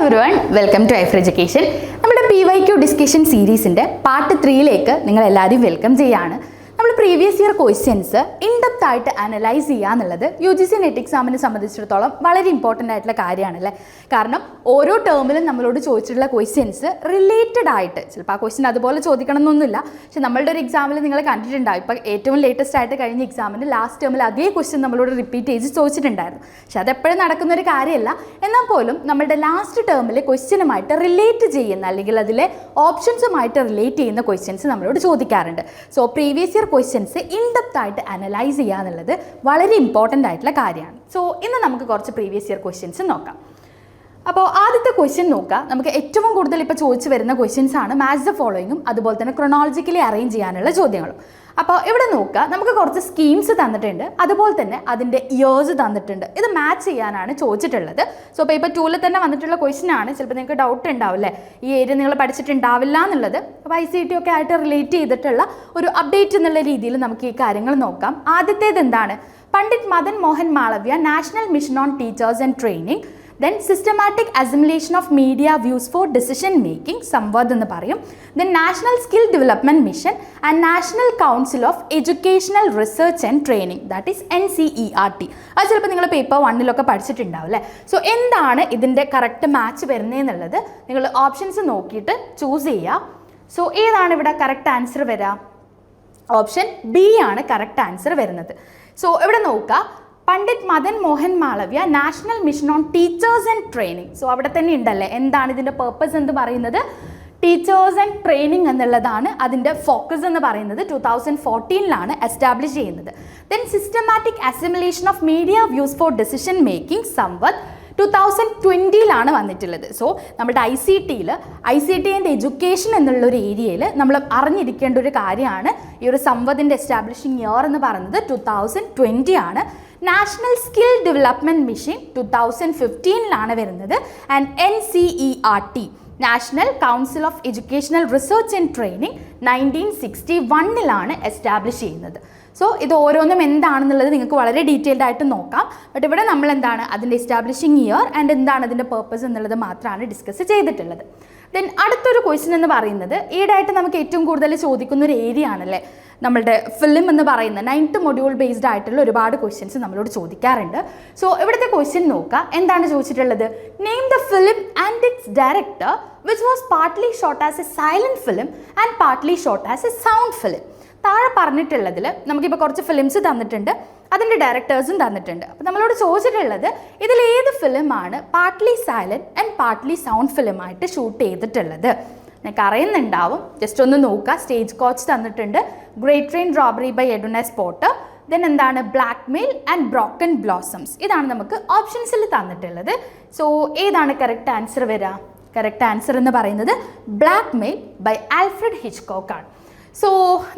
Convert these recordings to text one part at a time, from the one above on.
Every one welcome to Aifer education നമ്മുടെ P Y Q discussion സീരീസിന്റെ part ത്രീയിലേക്ക് നിങ്ങൾ എല്ലാവരെയും വെൽക്കം ചെയ്യാണ്. Previous year questions in depth ആയിട്ട് അനലൈസ് ചെയ്യുക എന്നുള്ളത് യു ജി സി നെറ്റ് എക്സാമിനെ സംബന്ധിച്ചിടത്തോളം വളരെ ഇമ്പോർട്ടന്റ് ആയിട്ടുള്ള കാര്യമാണല്ലേ? കാരണം ഓരോ ടേമിലും നമ്മളോട് ചോദിച്ചിട്ടുള്ള ക്വസ്റ്റ്യൻസ് റിലേറ്റഡ് ആയിട്ട് ചിലപ്പോൾ ആ ക്വസ്റ്റ്യൻ അതുപോലെ ചോദിക്കണം എന്നൊന്നുമില്ല പക്ഷെ നമ്മളുടെ ഒരു എക്സാമിൽ നിങ്ങൾ കണ്ടിട്ടുണ്ടാവും. ഇപ്പോൾ ഏറ്റവും ലേറ്റസ്റ്റ് ആയിട്ട് കഴിഞ്ഞ എക്സാമിന് ലാസ്റ്റ് ടേമിൽ അതേ ക്വസ്റ്റ്യൻ നമ്മളോട് റിപ്പീറ്റ് ചെയ്ത് ചോദിച്ചിട്ടുണ്ടായിരുന്നു. പക്ഷെ അതെപ്പോഴും നടക്കുന്ന ഒരു കാര്യമല്ല. എന്നാൽ പോലും നമ്മളുടെ ലാസ്റ്റ് ടേമിൽ ക്വസ്റ്റ്യനുമായിട്ട് റിലേറ്റ് ചെയ്യുന്ന അല്ലെങ്കിൽ അതിലെ ഓപ്ഷൻസുമായിട്ട് റിലേറ്റ് ചെയ്യുന്ന ക്വസ്റ്റ്യൻസ് നമ്മളോട് ചോദിക്കാറുണ്ട്. So previous year questions in depth ആയിട്ട് അനലൈസ് ചെയ്യുക എന്നുള്ളത് വളരെ ഇമ്പോർട്ടന്റ് ആയിട്ടുള്ള കാര്യമാണ്. സോ ഇന്ന് നമുക്ക് കുറച്ച് പ്രീവിയസ് ഇയർ ക്വസ്റ്റ്യൻസ് നോക്കാം. അപ്പോൾ ആദ്യത്തെ ക്വസ്റ്റ്യൻ നോക്കുക നമുക്ക് ഏറ്റവും കൂടുതൽ ഇപ്പോൾ ചോദിച്ചു വരുന്ന ക്വസ്റ്റ്യൻസ് ആണ് മാച്ച് ദ ഫോളോയിങ്ങും അതുപോലെ തന്നെ ക്രൊണോളജിക്കലി അറേഞ്ച് ചെയ്യാനുള്ള ചോദ്യങ്ങളും. അപ്പോൾ ഇവിടെ നോക്കുക നമുക്ക് കുറച്ച് സ്കീംസ് തന്നിട്ടുണ്ട്. അതുപോലെ തന്നെ അതിന്റെ ഇയേഴ്സ് തന്നിട്ടുണ്ട്. ഇത് മാച്ച് ചെയ്യാനാണ് ചോദിച്ചിട്ടുള്ളത്. സോ പേപ്പർ ടൂവിൽ തന്നെ വന്നിട്ടുള്ള ക്വസ്റ്റ്യൻ ആണ്. ചിലപ്പോൾ നിങ്ങൾക്ക് ഡൗട്ട് ഉണ്ടാവില്ലേ ഈ ഏരിയ നിങ്ങൾ പഠിച്ചിട്ടുണ്ടാവില്ല എന്നുള്ളത്. അപ്പോൾ ഐ സി ടി ഒക്കെ ആയിട്ട് റിലേറ്റ് ചെയ്തിട്ടുള്ള ഒരു അപ്ഡേറ്റ് എന്നുള്ള രീതിയിൽ നമുക്ക് ഈ കാര്യങ്ങൾ നോക്കാം. ആദ്യത്തേത് എന്താണ്? Pandit Madan Mohan Malaviya national mission on teachers and training then systematic assimilation of media views for decision making Samvad എന്ന് പറയും. Then national skill development mission and national council of educational research and training that is N C E R T അത് ചിലപ്പോൾ നിങ്ങൾ paper വണ്ണിലൊക്കെ പഠിച്ചിട്ടുണ്ടാവും അല്ലേ? So എന്താണ് ഇതിന്റെ correct match വരുന്നതെന്നുള്ളത് നിങ്ങൾ options നോക്കിയിട്ട് ചൂസ് ചെയ്യുക സോ ഏതാണ് ഇവിടെ കറക്റ്റ് ആൻസർ വരിക ഓപ്ഷൻ ബി ആണ് കറക്റ്റ് ആൻസർ വരുന്നത്. സോ ഇവിടെ നോക്കുക. Pandit Madan Mohan Malaviya national mission on teachers and training. So അവിടെ തന്നെ ഉണ്ടല്ലേ? എന്താണ് ഇതിന്റെ പേർപ്പസ് എന്ന് പറയുന്നത്? ടീച്ചേഴ്സ് ആൻഡ് ട്രെയിനിങ് എന്നുള്ളതാണ് അതിന്റെ ഫോക്കസ് എന്ന് പറയുന്നത് ടു തൗസൻഡ് ഫോർട്ടീനിലാണ് എസ്റ്റാബ്ലിഷ് ചെയ്യുന്നത്. Then systematic assimilation of media views for decision making Samvat two thousand ട്വന്റിയിലാണ് വന്നിട്ടുള്ളത്. സോ നമ്മുടെ ഐ സി ടിയിൽ I C T and education എന്നുള്ള ഒരു ഏരിയയിൽ നമ്മൾ അറിഞ്ഞിരിക്കേണ്ട ഒരു കാര്യമാണ് ഈ ഒരു സംവദിന്റെ എസ്റ്റാബ്ലിഷിംഗ് ഇയർ എന്ന് പറയുന്നത് ടു തൗസൻഡ് ട്വന്റി ആണ് national skill development mission two thousand ഫിഫ്റ്റീനിലാണ് വരുന്നത്. And N C E R T national council of educational research and training nineteen sixty വണ്ണിലാണ് establish ചെയ്യുന്നത്. സോ ഇത് ഓരോന്നും എന്താണെന്നുള്ളത് നിങ്ങൾക്ക് വളരെ ഡീറ്റെയിൽഡ് ആയിട്ട് നോക്കാം. ബട്ട് ഇവിടെ നമ്മൾ എന്താണ് അതിന്റെ എസ്റ്റാബ്ലിഷിംഗ് ഇയർ ആൻഡ് എന്താണ് അതിന്റെ പേർപ്പസ് എന്നുള്ളത് മാത്രമാണ് ഡിസ്കസ് ചെയ്തിട്ടുള്ളത്. ദെൻ അടുത്തൊരു ക്വസ്റ്റ്യൻ എന്ന് പറയുന്നത് ഈടായിട്ട് നമുക്ക് ഏറ്റവും കൂടുതൽ ചോദിക്കുന്ന ഒരു ഏരിയ ആണല്ലേ? നമ്മളുടെ ഫിലിം എന്ന് പറയുന്ന നയൻത്ത് മൊഡ്യൂൾ ബേസ്ഡ് ആയിട്ടുള്ള ഒരുപാട് ക്വസ്റ്റ്യൻസ് നമ്മളോട് ചോദിക്കാറുണ്ട്. സോ ഇവിടുത്തെ ക്വസ്റ്റ്യൻ നോക്കുക എന്താണ് ചോദിച്ചിട്ടുള്ളത്? Name the film and its director which was partly shot as a silent film and partly shot as a sound film താഴെ പറഞ്ഞിട്ടുള്ളതിൽ നമുക്കിപ്പോൾ കുറച്ച് ഫിലിംസ് തന്നിട്ടുണ്ട്. അതിന്റെ ഡയറക്ടേഴ്സും തന്നിട്ടുണ്ട്. അപ്പോൾ നമ്മളോട് ചോദിച്ചിട്ടുള്ളത് ഇതിൽ ഏത് ഫിലിമാണ് partly silent and partly sound ഫിലിമായിട്ട് shoot ചെയ്തിട്ടുള്ളത്? നിങ്ങൾക്ക് അറിയുന്നുണ്ടാവും. ജസ്റ്റ് ഒന്ന് നോക്കുക. സ്റ്റേജ് കോച്ച് തന്നിട്ടുണ്ട്. Great train robbery by Edwin spot then എന്താണ്? Blackmail and broken blossoms ഇതാണ് നമുക്ക് ഓപ്ഷൻസിൽ തന്നിട്ടുള്ളത്. സോ ഏതാണ് കറക്റ്റ് ആൻസർ വരിക കറക്റ്റ് ആൻസർ എന്ന് പറയുന്നത് blackmail by Alfred Hitchcock ആണ്. സോ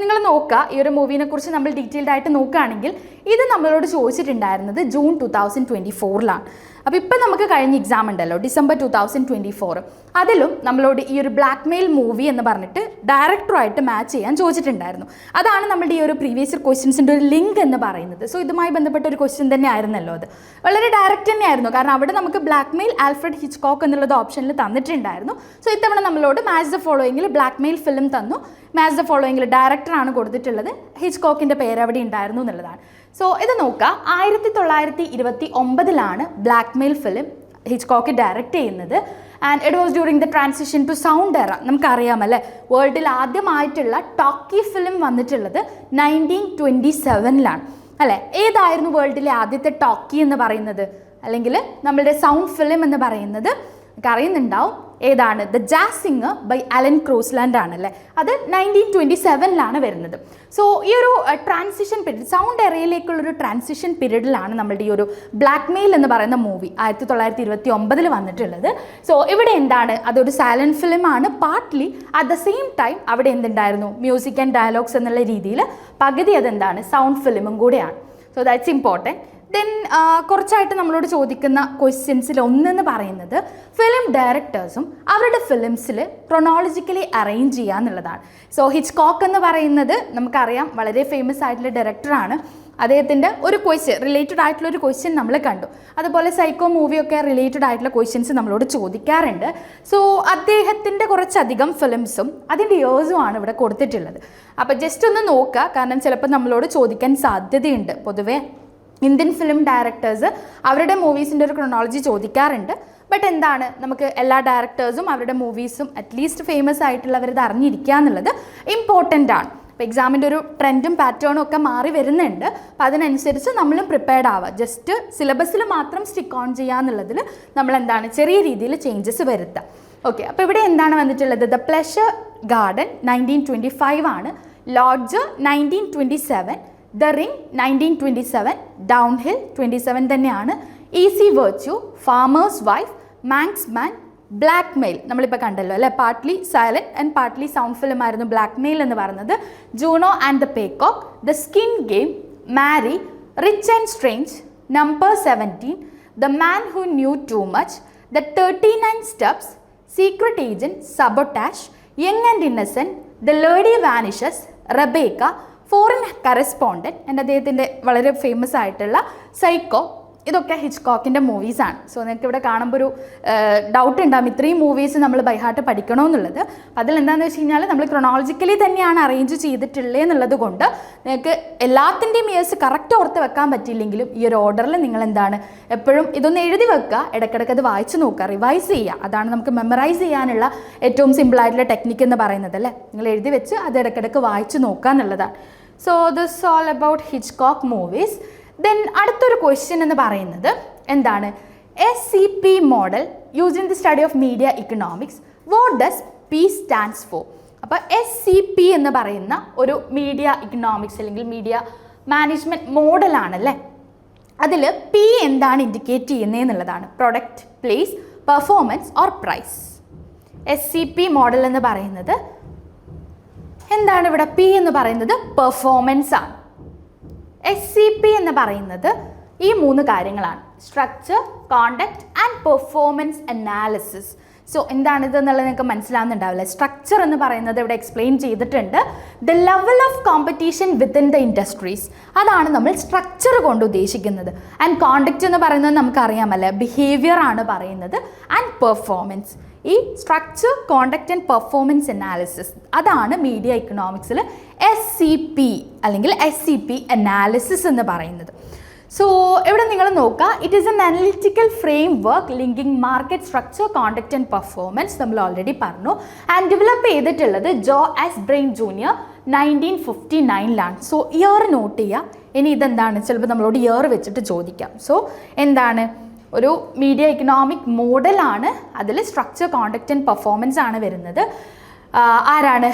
നിങ്ങൾ നോക്കുക. ഈ ഒരു മൂവിനെ കുറിച്ച് നമ്മൾ ഡീറ്റെയിൽഡ് ആയിട്ട് നോക്കുകയാണെങ്കിൽ ഇത് നമ്മളോട് ചോദിച്ചിട്ടുണ്ടായിരുന്നത് ജൂൺ ടു തൗസൻഡ് ട്വന്റി ഫോറിലാണ് അപ്പോൾ ഇപ്പം നമുക്ക് കഴിഞ്ഞ എക്സാം ഉണ്ടല്ലോ December two thousand twenty four അതിലും നമ്മളോട് ഈ ഒരു ബ്ലാക്ക് മെയിൽ മൂവി എന്ന് പറഞ്ഞിട്ട് ഡയറക്ടറുമായിട്ട് മാച്ച് ചെയ്യാൻ ചോദിച്ചിട്ടുണ്ടായിരുന്നു. അതാണ് നമ്മുടെ ഈ ഒരു പ്രീവിയസ് ഇയർ ക്വസ്റ്റ്യൻസിന്റെ ഒരു ലിങ്ക് എന്ന് പറയുന്നത്. സോ ഇതുമായി ബന്ധപ്പെട്ട ഒരു ക്വസ്റ്റ്യൻ തന്നെ ആയിരുന്നല്ലോ അത്. വളരെ ഡയറക്റ്റ് തന്നെയായിരുന്നു. കാരണം അവിടെ നമുക്ക് ബ്ലാക്ക് മെയിൽ ആൽഫ്രഡ് ഹിച്ച്കോക്ക് എന്നുള്ളത് ഓപ്ഷനിൽ തന്നിട്ടുണ്ടായിരുന്നു. സോ ഇത്തവണ നമ്മളോട് മാച്ച് ദ ഫോളോയിങ്ങിൽ ബ്ലാക്ക് മെയിൽ ഫിലിം തന്നു മാച്ച് ദ ഫോളോയിങ്ങിൽ ഡയറക്ടറാണ് കൊടുത്തിട്ടുള്ളത്. ഹിച്ച്കോക്കിന്റെ പേര് അവിടെ ഉണ്ടായിരുന്നു എന്നുള്ളതാണ്. സോ ഇത് നോക്കുക. ആയിരത്തി തൊള്ളായിരത്തി ഇരുപത്തി ഒമ്പതിലാണ് blackmail film Hitchcock direct ചെയ്യുന്നത്. And it was during the transition to sound era നമുക്കറിയാമല്ലേ? വേൾഡിൽ ആദ്യമായിട്ടുള്ള ടോക്കി ഫിലിം വന്നിട്ടുള്ളത് നയന്റീൻ ട്വന്റി സെവനിലാണ് അല്ലേ? ഏതായിരുന്നു വേൾഡിലെ ആദ്യത്തെ ടോക്കി എന്ന് പറയുന്നത്? അല്ലെങ്കിൽ നമ്മളുടെ സൗണ്ട് ഫിലിം എന്ന് പറയുന്നത് നമുക്ക് അറിയുന്നുണ്ടാവും ഏതാണ്? The jazz singer by Alan Crosland ആണല്ലേ? അത് നയന്റീൻ ട്വന്റി സെവനിലാണ് വരുന്നത്. സോ ഈ ഒരു ട്രാൻസിഷൻ പീരീഡ് സൗണ്ട് എറയിലേക്കുള്ളൊരു ട്രാൻസിഷൻ പീരീഡിലാണ് നമ്മളുടെ ഈ ഒരു ബ്ലാക്ക് മെയിൽ എന്ന് പറയുന്ന മൂവി ആയിരത്തി തൊള്ളായിരത്തി ഇരുപത്തി ഒമ്പതിൽ വന്നിട്ടുള്ളത്. സോ ഇവിടെ എന്താണ്? അതൊരു സൈലന്റ് ഫിലിമാണ് partly at the same time അവിടെ എന്തുണ്ടായിരുന്നു? മ്യൂസിക് ആൻഡ് ഡയലോഗ്സ് എന്നുള്ള രീതിയിൽ പകുതി അതെന്താണ്? സൗണ്ട് ഫിലിമും കൂടെയാണ്. സോ ദാറ്റ്സ് ഇമ്പോർട്ടന്റ് ദെൻ കുറച്ചായിട്ട് നമ്മളോട് ചോദിക്കുന്ന ക്വസ്റ്റ്യൻസിൽ ഒന്നെന്ന് പറയുന്നത് ഫിലിം ഡയറക്ടേഴ്സും അവരുടെ ഫിലിംസിൽ ക്രൊണോളജിക്കലി അറേഞ്ച് ചെയ്യുക എന്നുള്ളതാണ്. സോ ഹിച്ച് കോക്ക് എന്ന് പറയുന്നത് നമുക്കറിയാം വളരെ ഫേമസ് ആയിട്ടുള്ള ഡയറക്ടറാണ് അദ്ദേഹത്തിന്റെ ഒരു ക്വസ്റ്റ്യൻ റിലേറ്റഡ് ആയിട്ടുള്ള ഒരു ക്വസ്റ്റ്യൻ നമ്മൾ കണ്ടു. അതുപോലെ സൈക്കോ മൂവിയൊക്കെ റിലേറ്റഡ് ആയിട്ടുള്ള ക്വസ്റ്റ്യൻസ് നമ്മളോട് ചോദിക്കാറുണ്ട്. സോ അദ്ദേഹത്തിന്റെ കുറച്ചധികം ഫിലിംസും അതിന്റെ ഇയേഴ്സുമാണ് ഇവിടെ കൊടുത്തിട്ടുള്ളത്. അപ്പോൾ ജസ്റ്റ് ഒന്ന് നോക്കുക. കാരണം ചിലപ്പോൾ നമ്മളോട് ചോദിക്കാൻ സാധ്യതയുണ്ട് പൊതുവേ. ഇന്ത്യൻ ഫിലിം ഡയറക്ടേഴ്സ് അവരുടെ മൂവീസിന്റെ ഒരു ക്രൊണോളജി ചോദിക്കാറുണ്ട്. ബട്ട് എന്താണ്? നമുക്ക് എല്ലാ ഡയറക്ടേഴ്സും അവരുടെ മൂവീസും അറ്റ്ലീസ്റ്റ് ഫേമസ് ആയിട്ടുള്ളവരത് അറിഞ്ഞിരിക്കുക എന്നുള്ളത് ഇമ്പോർട്ടന്റ് ആണ്. അപ്പോൾ എക്സാമിന്റെ ഒരു ട്രെൻഡും പാറ്റേണും ഒക്കെ മാറി വരുന്നുണ്ട്. അപ്പോൾ അതിനനുസരിച്ച് നമ്മളും പ്രിപ്പയർഡ് ആവുക. ജസ്റ്റ് സിലബസിൽ മാത്രം സ്റ്റിക്ക് ഓൺ ചെയ്യുക എന്നുള്ളതിൽ നമ്മൾ എന്താണ്? ചെറിയ രീതിയിൽ ചേഞ്ചസ് വരുത്തുക. ഓക്കെ അപ്പോൾ ഇവിടെ എന്താണ് വന്നിട്ടുള്ളത്? The pleasure garden nineteen twenty five ആണ്. Lodge nineteen twenty seven the ring nineteen twenty seven downhill twenty seven തന്നെയാണ്. Easy virtue farmer's wife Manxman blackmail നമ്മളിപ്പോൾ കണ്ടല്ലോ അല്ലേ? Partly silent and partly sound film ആയിരുന്നു ബ്ലാക്ക് മെയിൽ എന്ന് പറയുന്നത്. Juno and the peacock the skin game Mary rich and strange number seventeen the man who knew too much the thirty nine steps secret agent sabotage young and innocent the lady vanishes Rebecca foreign correspondent എന്റെ അദ്ദേഹത്തിന്റെ വളരെ famous ആയിട്ടുള്ള psycho ഇതൊക്കെ ഹിച്ച്കോക്കിന്റെ മൂവീസാണ് so നിങ്ങൾക്ക് ഇവിടെ കാണുമ്പോൾ ഒരു doubt ഉണ്ടാകും ഇത്രയും മൂവീസ് നമ്മൾ ബൈഹാർട്ട് പഠിക്കണമെന്നുള്ളത് അതിൽ എന്താണെന്ന് വെച്ച് കഴിഞ്ഞാൽ നമ്മൾ ക്രൊണോളജിക്കലി തന്നെയാണ് അറേഞ്ച് ചെയ്തിട്ടുള്ളത് എന്നുള്ളത് കൊണ്ട് നിങ്ങൾക്ക് എല്ലാത്തിന്റെയും ഇയേഴ്സ് കറക്റ്റ് ഓർത്ത് വെക്കാൻ പറ്റിയില്ലെങ്കിലും ഈ ഒരു ഓർഡറിൽ നിങ്ങൾ എന്താണ് എപ്പോഴും ഇതൊന്ന് എഴുതി വെക്കുക. ഇടയ്ക്കിടയ്ക്ക് അത് വായിച്ച് നോക്കുക. റിവൈസ് ചെയ്യുക. അതാണ് നമുക്ക് മെമ്മറൈസ് ചെയ്യാനുള്ള ഏറ്റവും സിമ്പിളായിട്ടുള്ള ടെക്നിക്ക് എന്ന് പറയുന്നത് അല്ലേ? നിങ്ങൾ എഴുതി വെച്ച് അത് ഇടയ്ക്കിടയ്ക്ക് വായിച്ച് നോക്കുക എന്നുള്ളതാണ്. So this all about Hitchcock movies then അടുത്തൊരു ക്വസ്റ്റ്യൻ എന്ന് പറയുന്നത് എന്താണ്? S C P model use in the study of media economics what does P stands for അപ്പോൾ എസ് സി പി എന്ന് പറയുന്ന ഒരു മീഡിയ ഇക്കണോമിക്സ് അല്ലെങ്കിൽ മീഡിയ മാനേജ്മെന്റ് മോഡലാണല്ലേ അതിൽ പി എന്താണ് ഇൻഡിക്കേറ്റ് ചെയ്യുന്നത് എന്നുള്ളതാണ്. Product place performance or price S C P model എന്ന് പറയുന്നത് എന്താണ് ഇവിടെ പി എന്ന് പറയുന്നത്? പെർഫോമൻസ് ആണ്. എസ് സി പി എന്ന് പറയുന്നത് ഈ മൂന്ന് കാര്യങ്ങളാണ്. Structure conduct and performance analysis so എന്താണിത് എന്നുള്ളത് നിങ്ങൾക്ക് മനസ്സിലാവുന്നുണ്ടാവില്ല? സ്ട്രക്ചർ എന്ന് പറയുന്നത് ഇവിടെ എക്സ്പ്ലെയിൻ ചെയ്തിട്ടുണ്ട്. The level of competition within the industries അതാണ് നമ്മൾ സ്ട്രക്ചർ കൊണ്ട് ഉദ്ദേശിക്കുന്നത്. ആൻഡ് കോണ്ടക്റ്റ് എന്ന് പറയുന്നത് നമുക്കറിയാമല്ലേ? ബിഹേവിയർ ആണ് പറയുന്നത്. ആൻഡ് പെർഫോമൻസ് ഈ structure conduct and performance analysis അതാണ് മീഡിയ ഇക്കണോമിക്സിൽ എസ് സി പി അല്ലെങ്കിൽ എസ് സി പി അനാലിസിസ് എന്ന് പറയുന്നത്. സോ ഇവിടെ നിങ്ങൾ നോക്കുക? It is an analytical framework linking market structure conduct and performance നമ്മൾ ഓൾറെഡി പറഞ്ഞു. ആൻഡ് ഡെവലപ്പ് ചെയ്തിട്ടുള്ളത് Joe S Bain junior nineteen fifty നയനിലാണ് so year note ചെയ്യുക. ഇനി ഇതെന്താണ്? ചിലപ്പോൾ നമ്മളോട് ഇയർ വെച്ചിട്ട് ചോദിക്കാം. സോ എന്താണ്? ഒരു മീഡിയ ഇക്കണോമിക് മോഡലാണ് അതിൽ സ്ട്രക്ചർ കോണ്ടക്റ്റ് ആൻഡ് പെർഫോമൻസ് ആണ് വരുന്നത്. ആരാണ്?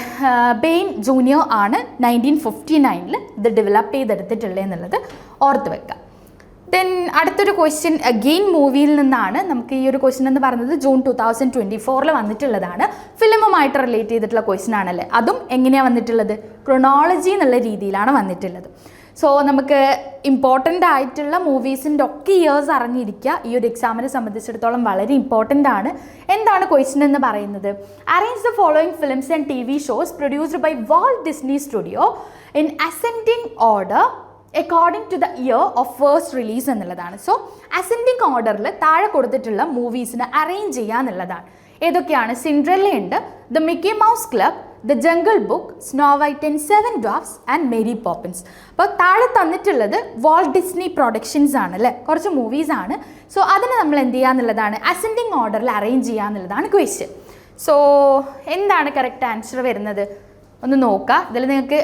ബെയിൻ ജൂനിയർ ആണ് നയന്റീൻ ഫിഫ്റ്റി നയനിൽ ഇത് ഡെവലപ്പ് ചെയ്തെടുത്തിട്ടുള്ളത് എന്നുള്ളത് ഓർത്ത് വെക്കാം. ദെൻ അടുത്തൊരു ക്വസ്റ്റ്യൻ അഗെയിൻ മൂവിയിൽ നിന്നാണ് നമുക്ക് ഈ ഒരു ക്വസ്റ്റ്യൻ എന്ന് പറയുന്നത് ജൂൺ ടു തൗസൻഡ് ട്വന്റി ഫോറിൽ വന്നിട്ടുള്ളതാണ്. ഫിലിമുമായിട്ട് റിലേറ്റ് ചെയ്തിട്ടുള്ള ക്വസ്റ്റ്യൻ ആണല്ലേ? അതും എങ്ങനെയാണ് വന്നിട്ടുള്ളത്? ക്രൊണോളജി എന്നുള്ള രീതിയിലാണ് വന്നിട്ടുള്ളത്. സോ നമുക്ക് ഇമ്പോർട്ടന്റ് ആയിട്ടുള്ള മൂവീസിന്റെ ഒക്കെ ഇയേഴ്സ് അറിഞ്ഞിരിക്കുക. ഈ ഒരു എക്സാമിനെ സംബന്ധിച്ചിടത്തോളം വളരെ ഇമ്പോർട്ടന്റ് ആണ്. എന്താണ് ക്വസ്റ്റ്യൻ എന്ന് പറയുന്നത്? Arrange the following films and T V shows produced by world Disney studio in ascending order according to the year of first release എന്നുള്ളതാണ്. സോ അസെൻഡിങ് ഓർഡറിൽ താഴെ കൊടുത്തിട്ടുള്ള മൂവീസിനെ അറേഞ്ച് ചെയ്യുക എന്നുള്ളതാണ്. ഏതൊക്കെയാണ്? Cinderella the Mickey Mouse club the jungle book snow white and seven dwarfs and Mary Poppins അപ്പോൾ താഴെ തന്നിട്ടുള്ളത് വാൾ ഡിസ്നി പ്രൊഡക്ഷൻസ് ആണ് അല്ലേ? കുറച്ച് മൂവീസ് ആണ്. സോ അതിനെ നമ്മൾ എന്ത് ചെയ്യുക എന്നുള്ളതാണ് അസെൻഡിങ് ഓർഡറിൽ അറേഞ്ച് ചെയ്യുക എന്നുള്ളതാണ് ക്വസ്റ്റ്യൻ സോ എന്താണ് കറക്റ്റ് ആൻസർ വരുന്നത്? ഒന്ന് നോക്കുക ഇതിൽ നിങ്ങൾക്ക്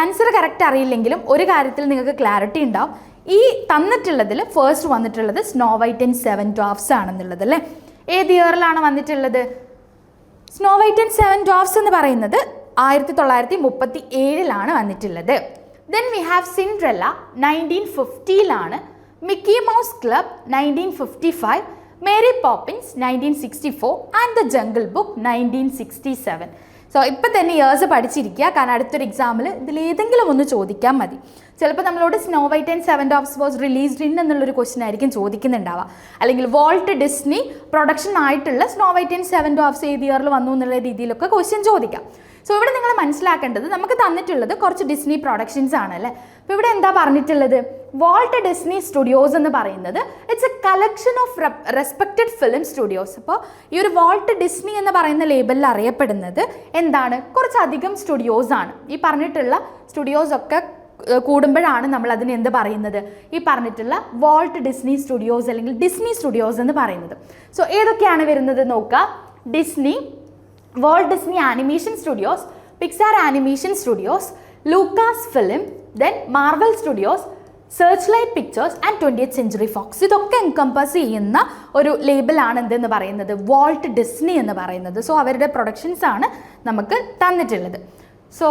ആൻസർ കറക്റ്റ് അറിയില്ലെങ്കിലും ഒരു കാര്യത്തിൽ നിങ്ങൾക്ക് ക്ലാരിറ്റി ഉണ്ടാവും. ഈ തന്നിട്ടുള്ളതിൽ ഫസ്റ്റ് വന്നിട്ടുള്ളത് snow white and seven dwarfs ആണെന്നുള്ളത് അല്ലേ? ഏത് ഇയറിലാണ് വന്നിട്ടുള്ളത്? Snow white and seven dwarfs എന്ന് പറയുന്നത് ആയിരത്തി തൊള്ളായിരത്തി മുപ്പത്തി ഏഴിലാണ് വന്നിട്ടുള്ളത് then we have Cinderella nineteen ഫിഫ്റ്റിയിലാണ് Mickey Mouse club nineteen fifty five Mary Poppins nineteen sixty four and the jungle book nineteen sixty seven so ഇപ്പം തന്നെ ഇയേഴ്സ് പഠിച്ചിരിക്കുക. കാരണം അടുത്തൊരു എക്സാമിൽ ഇതിലേതെങ്കിലും ഒന്ന് ചോദിക്കാൻ മതി. ചിലപ്പോൾ നമ്മളോട് snow white and seven dwarfs was released in എന്നുള്ളൊരു ക്വസ്റ്റൻ ആയിരിക്കും ചോദിക്കുന്നുണ്ടാവുക. അല്ലെങ്കിൽ വോൾട്ട് ഡിസ്നി പ്രൊഡക്ഷൻ ആയിട്ടുള്ള snow white and seven dwarfs ഏത് ഇയറിൽ വന്നു എന്നുള്ള രീതിയിലൊക്കെ ക്വസ്റ്റ്യൻ ചോദിക്കാം. സോ ഇവിടെ നിങ്ങൾ മനസ്സിലാക്കേണ്ടത് നമുക്ക് തന്നിട്ടുള്ളത് കുറച്ച് ഡിസ്നി പ്രൊഡക്ഷൻസ് ആണ് അല്ലേ? അപ്പോൾ ഇവിടെ എന്താ പറഞ്ഞിട്ടുള്ളത്? വാൾട്ട് ഡിസ്നി സ്റ്റുഡിയോസ് എന്ന് പറയുന്നത് it's a collection of respected film studios അപ്പോൾ ഈ ഒരു വാൾട്ട് ഡിസ്നി എന്ന് പറയുന്ന ലേബലിൽ അറിയപ്പെടുന്നത് എന്താണ്? കുറച്ചധികം സ്റ്റുഡിയോസ് ആണ്. ഈ പറഞ്ഞിട്ടുള്ള സ്റ്റുഡിയോസ് ഒക്കെ കൂടുമ്പോഴാണ് നമ്മൾ അതിന് എന്ത് പറയുന്നത്? ഈ പറഞ്ഞിട്ടുള്ള വാൾട്ട് ഡിസ്നി സ്റ്റുഡിയോസ് അല്ലെങ്കിൽ ഡിസ്നി സ്റ്റുഡിയോസ് എന്ന് പറയുന്നത്. സോ ഏതൊക്കെയാണ് വരുന്നത് നോക്കുക? Disney world Disney animation studios Pixar animation studios Lucasfilm then Marvel studios searchlight pictures and twenty twentieth century Fox ഇതൊക്കെ എൻകംപസ് ചെയ്യുന്ന ഒരു ലേബിളാണ് എന്തെന്ന് പറയുന്നത്? വാൾട്ട് ഡിസ്നി എന്ന് പറയുന്നത്. സോ അവരുടെ പ്രൊഡക്ഷൻസ് ആണ് നമുക്ക് തന്നിട്ടുള്ളത്. സോ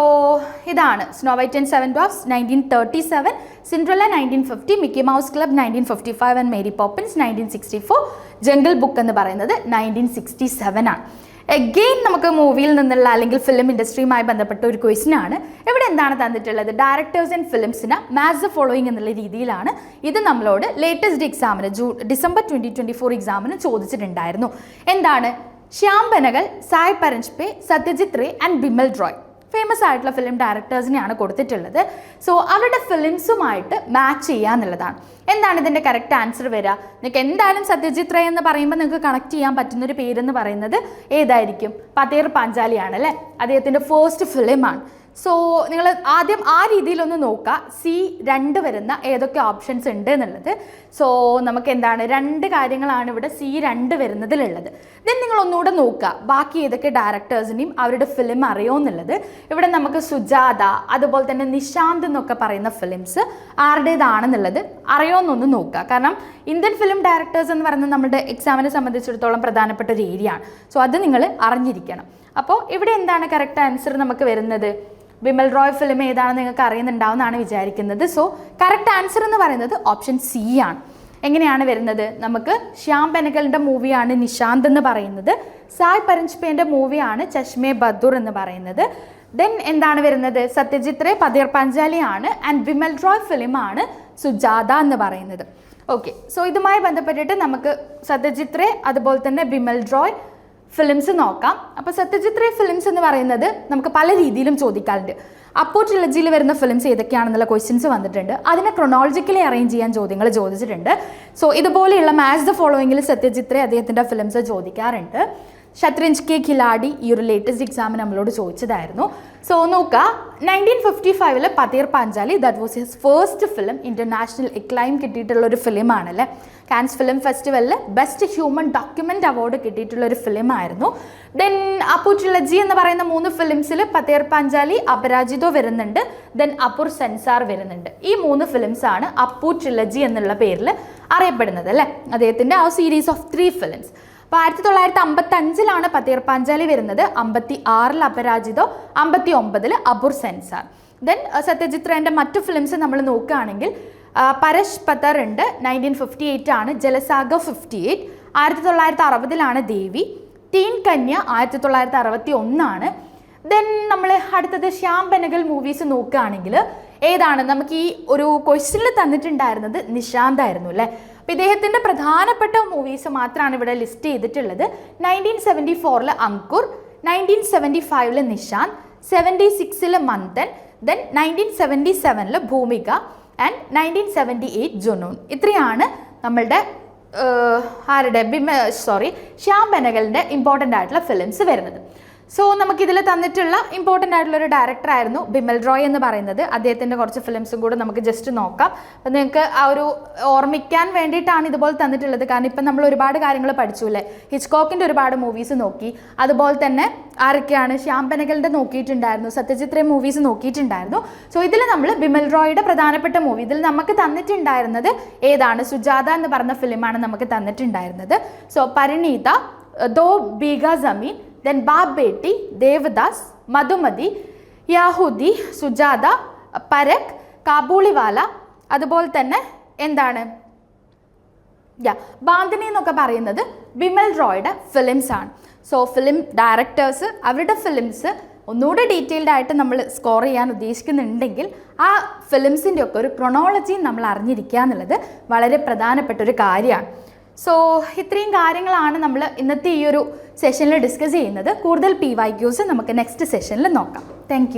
ഇതാണ് snow white and seven dwarfs nineteen thirty seven Cinderella nineteen fifty Mickey Mouse club nineteen fifty five and Mary Poppins nineteen sixty four jungle book എന്ന് പറയുന്നത് നയന്റീൻ സിക്സ്റ്റി സെവൻ ആണ്. Again നമുക്ക് മൂവിയിൽ നിന്നുള്ള അല്ലെങ്കിൽ ഫിലിം ഇൻഡസ്ട്രിയുമായി ബന്ധപ്പെട്ട ഒരു ക്വസ്റ്റ്യൻ ആണ്. ഇവിടെ എന്താണ് തന്നിട്ടുള്ളത്? ഡയറക്ടേഴ്സ് ആൻഡ് ഫിലിംസിന് മാസ് ഫോളോയിങ് എന്നുള്ള രീതിയിലാണ് ഇത് നമ്മളോട് ലേറ്റസ്റ്റ് എക്സാമിന് ജൂ ഡിസംബർ ട്വന്റി ട്വന്റി ഫോർ എക്സാമിന് ചോദിച്ചിട്ടുണ്ടായിരുന്നു. എന്താണ്? ശ്യാം ബനകൽ സായ് പരഞ്ജ്പേ സത്യജിത് റേ ആൻഡ് ബിമൽ റോയ് ഫേമസ് ആയിട്ടുള്ള ഫിലിം ഡയറക്ടേഴ്സിനെയാണ് കൊടുത്തിട്ടുള്ളത്. സോ അവരുടെ ഫിലിംസുമായിട്ട് മാച്ച് ചെയ്യുക എന്നുള്ളതാണ്. എന്താണ് ഇതിന്റെ കറക്റ്റ് ആൻസർ വരിക? നിങ്ങൾക്ക് എന്തായാലും സത്യജിത് റേ എന്ന് പറയുമ്പോൾ നിങ്ങൾക്ക് കണക്ട് ചെയ്യാൻ പറ്റുന്നൊരു പേരെന്ന് പറയുന്നത് ഏതായിരിക്കും? പതേർ പാഞ്ചാലിയാണ് അല്ലേ അദ്ദേഹത്തിന്റെ ഫസ്റ്റ് ഫിലിമാണ് സോ നിങ്ങൾ ആദ്യം ആ രീതിയിലൊന്ന് നോക്കുക. സി രണ്ട് വരുന്ന ഏതൊക്കെ ഓപ്ഷൻസ് ഉണ്ട് എന്നുള്ളത്. സോ നമുക്ക് എന്താണ്? രണ്ട് കാര്യങ്ങളാണ് ഇവിടെ സി രണ്ട് വരുന്നതിലുള്ളത്. ദെൻ നിങ്ങൾ ഒന്നുകൂടെ നോക്കുക. ബാക്കി ഏതൊക്കെ ഡയറക്ടേഴ്സിനെയും അവരുടെ ഫിലിം അറിയോ എന്നുള്ളത്. ഇവിടെ നമുക്ക് സുജാത അതുപോലെ തന്നെ നിശാന്ത് എന്നൊക്കെ പറയുന്ന ഫിലിംസ് ആരുടേതാണെന്നുള്ളത് അറിയോന്നൊന്ന് നോക്കുക. കാരണം ഇന്ത്യൻ ഫിലിം ഡയറക്ടേഴ്സ് എന്ന് പറയുന്നത് നമ്മുടെ എക്സാമിനെ സംബന്ധിച്ചിടത്തോളം പ്രധാനപ്പെട്ട ഒരു ഏരിയ ആണ്. സോ അത് നിങ്ങൾ അറിഞ്ഞിരിക്കണം. അപ്പോൾ ഇവിടെ എന്താണ് കറക്റ്റ് ആൻസർ നമുക്ക് വരുന്നത്? വിമൽ റോയ് ഫിലിം ഏതാണെന്ന് നിങ്ങൾക്ക് അറിയുന്നുണ്ടാവുമെന്നാണ് വിചാരിക്കുന്നത്. സോ കറക്റ്റ് ആൻസർ എന്ന് പറയുന്നത് ഓപ്ഷൻ സി ആണ്. എങ്ങനെയാണ് വരുന്നത്? നമുക്ക് ശ്യാം പെനകലിന്റെ മൂവിയാണ് നിശാന്ത് എന്ന് പറയുന്നത്. സായ് പരഞ്ജ്പേന്റെ മൂവിയാണ് ചഷ്മെ ബദൂർ എന്ന് പറയുന്നത്. ദെൻ എന്താണ് വരുന്നത്? സത്യജിത് റേ പതീർ പഞ്ചാലിയാണ് ആൻഡ് വിമൽ റോയ് ആണ് സുജാത എന്ന് പറയുന്നത്. ഓക്കെ സോ ഇതുമായി ബന്ധപ്പെട്ടിട്ട് നമുക്ക് സത്യജിത് റേ അതുപോലെ തന്നെ ബിമൽ റോയ് ഫിലിംസ് നോക്കാം. അപ്പോൾ സത്യജിത് റേ ഫിലിംസ് എന്ന് പറയുന്നത് നമുക്ക് പല രീതിയിലും ചോദിക്കാറുണ്ട്. അപ്പോ ട്രിലജിയിൽ വരുന്ന ഫിലിംസ് ഏതൊക്കെയാണെന്നുള്ള ക്വസ്റ്റ്യൻസ് വന്നിട്ടുണ്ട്. അതിനെ ക്രൊണോളജിക്കലി അറേഞ്ച് ചെയ്യാൻ ചോദ്യങ്ങൾ ചോദിച്ചിട്ടുണ്ട്. സോ ഇതുപോലെയുള്ള മാച്ച് ദ ഫോളോയിങ്ങിൽ സത്യജിത്രേ അദ്ദേഹത്തിന്റെ ഫിലിംസ് ചോദിക്കാറുണ്ട്. ഷത്രഞ്ച് കെ ഖിലാഡി ഈ ഒരു ലേറ്റസ്റ്റ് എക്സാമിന് നമ്മളോട് ചോദിച്ചതായിരുന്നു. സോ നോക്കുക നയന്റീൻ ഫിഫ്റ്റി ഫൈവിൽ Pather Panchali that was his first film international acclaim കിട്ടിയിട്ടുള്ള ഒരു ഫിലിമാണല്ലേ കാൻസ് ഫിലിം ഫെസ്റ്റിവലിൽ ബെസ്റ്റ് ഹ്യൂമൻ ഡോക്യുമെന്റ് അവാർഡ് കിട്ടിയിട്ടുള്ള ഒരു ഫിലിമായിരുന്നു ദെൻ അപ്പു ട്രിലജി എന്ന് പറയുന്ന മൂന്ന് ഫിലിംസിൽ പതേർ പാഞ്ചാലി അപരാജിതോ വരുന്നുണ്ട് ദെൻ അപ്പുർ സെൻസാർ വരുന്നുണ്ട്. ഈ മൂന്ന് ഫിലിംസാണ് അപ്പു ട്രിലജി എന്നുള്ള പേരിൽ അറിയപ്പെടുന്നത് അല്ലേ? അദ്ദേഹത്തിന്റെ ആ സീരീസ് ഓഫ് ത്രീ ഫിലിംസ് അപ്പോൾ ആയിരത്തി തൊള്ളായിരത്തി അമ്പത്തി അഞ്ചിലാണ് പതീർ പാഞ്ചാലി വരുന്നത്. അമ്പത്തി ആറിൽ അപരാജിതോ അമ്പത്തി ഒമ്പതിൽ അബുർ സെൻസാർ. ദെൻ സത്യജിത് റേന്റെ മറ്റു ഫിലിംസ് നമ്മൾ നോക്കുകയാണെങ്കിൽ പരഷ് പത്തർ ഉണ്ട് നയന്റീൻ ഫിഫ്റ്റി എയ്റ്റ് ആണ് ജലസാഗ ഫിഫ്റ്റി എയ്റ്റ് ആയിരത്തി തൊള്ളായിരത്തി അറുപതിലാണ് ദേവി തീൻ കന്യ ആയിരത്തി തൊള്ളായിരത്തി അറുപത്തി ഒന്നാണ് ദെൻ നമ്മൾ അടുത്തത് ശ്യാം ബനഗൽ മൂവീസ് നോക്കുകയാണെങ്കിൽ ഏതാണ്? നമുക്ക് ഈ ഒരു ക്വസ്റ്റ്യനിൽ തന്നിട്ടുണ്ടായിരുന്നത് നിശാന്ത് ആയിരുന്നു അല്ലേ? അപ്പോൾ ഇദ്ദേഹത്തിന്റെ പ്രധാനപ്പെട്ട മൂവീസ് മാത്രമാണ് ഇവിടെ ലിസ്റ്റ് ചെയ്തിട്ടുള്ളത്. നയന്റീൻ സെവന്റി ഫോറിൽ അങ്കുർ നയന്റീൻ സെവന്റി ഫൈവിൽ നിഷാന്ത് സെവന്റി സിക്സിൽ മന്തൻ ദെൻ നയന്റീൻ സെവന്റി സെവനിൽ Bhumika and nineteen seventy eight Junoon. ഇത്രയാണ് നമ്മളുടെ ആരുടെ ബിമ സോറി ശ്യാം ബെനഗലിന്റെ ഇമ്പോർട്ടന്റ് ആയിട്ടുള്ള ഫിലിംസ് വരുന്നത്. സോ നമുക്ക് നമുക്കിതിൽ തന്നിട്ടുള്ള ഇമ്പോർട്ടന്റ് ആയിട്ടുള്ള ഒരു ഡയറക്ടർ ആയിരുന്നു ബിമൽ റോയ് എന്ന് പറയുന്നത്. അദ്ദേഹത്തിന്റെ കുറച്ച് ഫിലിംസും കൂടെ നമുക്ക് ജസ്റ്റ് നോക്കാം. അപ്പം നിങ്ങൾക്ക് ആ ഒരു ഓർമ്മിക്കാൻ വേണ്ടിയിട്ടാണ് ഇതുപോലെ തന്നിട്ടുള്ളത്. കാരണം ഇപ്പം നമ്മൾ ഒരുപാട് കാര്യങ്ങൾ പഠിച്ചു അല്ലേ? ഹിച്ച്കോക്കിന്റെ ഒരുപാട് മൂവീസ് നോക്കി. അതുപോലെ തന്നെ ആരൊക്കെയാണ് ശ്യാം പെനകലിന്റെ നോക്കിയിട്ടുണ്ടായിരുന്നു സത്യജിത്രേ മൂവീസ് നോക്കിയിട്ടുണ്ടായിരുന്നു. സോ ഇതിൽ നമ്മൾ ബിമൽ റോയുടെ പ്രധാനപ്പെട്ട മൂവി ഇതിൽ നമുക്ക് തന്നിട്ടുണ്ടായിരുന്നത് ഏതാണ്? സുജാത എന്ന് പറഞ്ഞ ഫിലിമാണ് നമുക്ക് തന്നിട്ടുണ്ടായിരുന്നത്. സോ പരിണീത ദോ ബീഗ ജമീൻ ദെൻ ബാബ് ബേട്ടി ദേവദാസ് മധുമതി യാഹുദി സുജാത പരക് കാബൂളിവാല അതുപോലെ തന്നെ എന്താണ്? യാ ബാന്തിനി എന്നൊക്കെ പറയുന്നത് ബിമൽ റോയുടെ ഫിലിംസ് ആണ്. സോ ഫിലിം ഡയറക്ടേഴ്സ് അവരുടെ ഫിലിംസ് ഒന്നുകൂടെ ഡീറ്റെയിൽഡ് ആയിട്ട് നമ്മൾ സ്കോർ ചെയ്യാൻ ഉദ്ദേശിക്കുന്നുണ്ടെങ്കിൽ ആ ഫിലിംസിന്റെ ഒക്കെ ഒരു ക്രൊണോളജി നമ്മൾ അറിഞ്ഞിരിക്കുക എന്നുള്ളത് വളരെ പ്രധാനപ്പെട്ട ഒരു കാര്യമാണ്. സോ ഇത്രയും കാര്യങ്ങളാണ് നമ്മൾ ഇന്നത്തെ ഈ ഒരു സെഷനിൽ ഡിസ്കസ് ചെയ്യുന്നത്. കൂടുതൽ പി വൈ ക്യൂസ് നമുക്ക് നെക്സ്റ്റ് സെഷനിൽ നോക്കാം. താങ്ക്